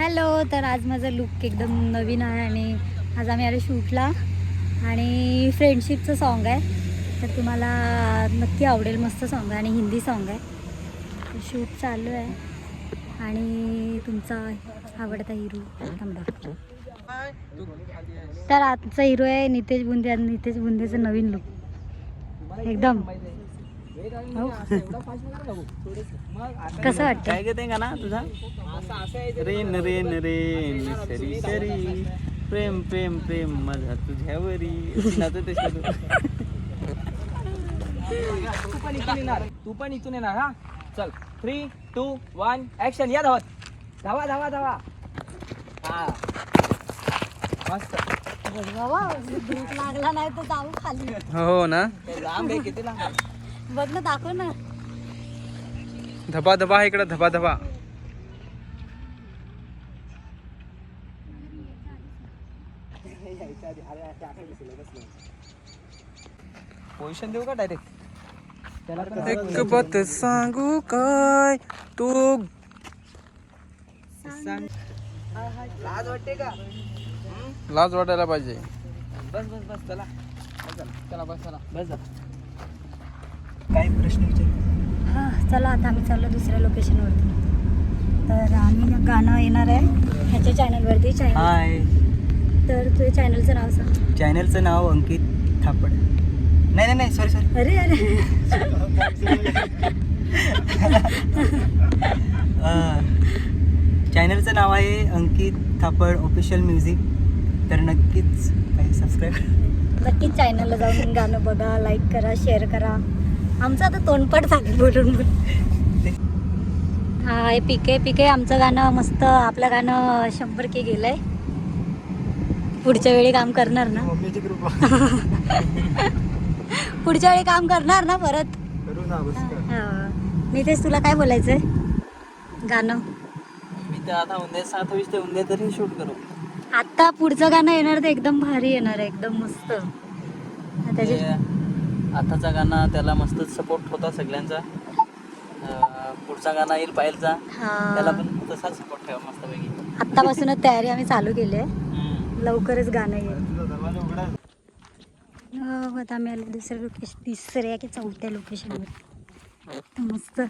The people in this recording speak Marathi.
हॅलो तर आज माझा लुक एकदम नवीन आहे आणि आज आम्ही आलो शूटला. आणि फ्रेंडशिपचं सॉन्ग आहे. तर तुम्हाला नक्की आवडेल मस्त सॉन्ग आहे आणि हिंदी सॉन्ग आहे. शूट चालू आहे. आणि तुमचा आवडता हिरो थांबा. तर आजचा हिरो आहे नितेश बुंदे आणि नितेश बुंदेचं नवीन लुक एकदम. कसं वाटतं काय घेते का ना तुझा? रेन रेन रेन सरी सरी. प्रेम प्रेम प्रेम माझा तुझ्यावरी नाचत तू? तू पण इथून येणार तू पण इथून येणार हा? चल. थ्री टू वन ऍक्शन या धावत. धावा धावा धावा. हा. मस्त. बाबा भूक लागला नाही तर जाऊ खाली. हो ना? लांब आहे किती लांब आहे? बघ ना दाखव ना. धबा धबा आहे इकडं धबा धबा. पोझिशन देऊ का डायरेक्ट एक बात सांगू काय? तू सांग. लाज वाटते का? लाज वाटायला पाहिजे. बस बस बस चला. चला बस चला. बस झालं. काय प्रश्न विचार हां चला आता आम्ही चाललो दुसऱ्या लोकेशनवरती तर आम्ही गाणं येणार आहे ह्याच्या चॅनलवरती चॅनल हाय. तर तुझ्या चॅनलचं नाव सांग. चॅनलचं नाव अंकित थापड. नाही नाही नाही सॉरी सॉरी अरे अरे. चॅनलचं नाव आहे अंकित थापड ऑफिशियल म्युझिक तर नक्कीच काही सबस्क्राईब नक्कीच चॅनलला जाऊन गाणं बघा लाईक करा शेअर करा. आमचं आता तोंडपट झालं बोलून बोलून. हा हे पिके पिके आमचं गाणं मस्त आपलं गाणं शंभर के गेलंय. पुढच्या वेळी काम करणार ना. ग्रुप पुढच्या वेळी काम करणार ना परत. करू ना हा. नितेश तुला काय बोलायचंय? गाणं. मी तर आता उद्या सात वीस ते उद्या तरी शूट करू. आता पुढचं गाणं येणार ते एकदम भारी येणार आहे एकदम मस्त. त्याचे ते आताचा गाणं त्याला मस्त सपोर्ट होता सगळ्यांचा. पुढचा गाणं येईल पायलचा त्याला हा पण तसाच सपोर्ट ठेवा मस्तपैकी. आत्तापासूनच तयारी आम्ही चालू केली आहे. लवकरच गाणं येईल. हो, आता आम्ही आलो दुसऱ्या लोकेशन तिसऱ्या की चौथ्या लोकेशनवर मस्त.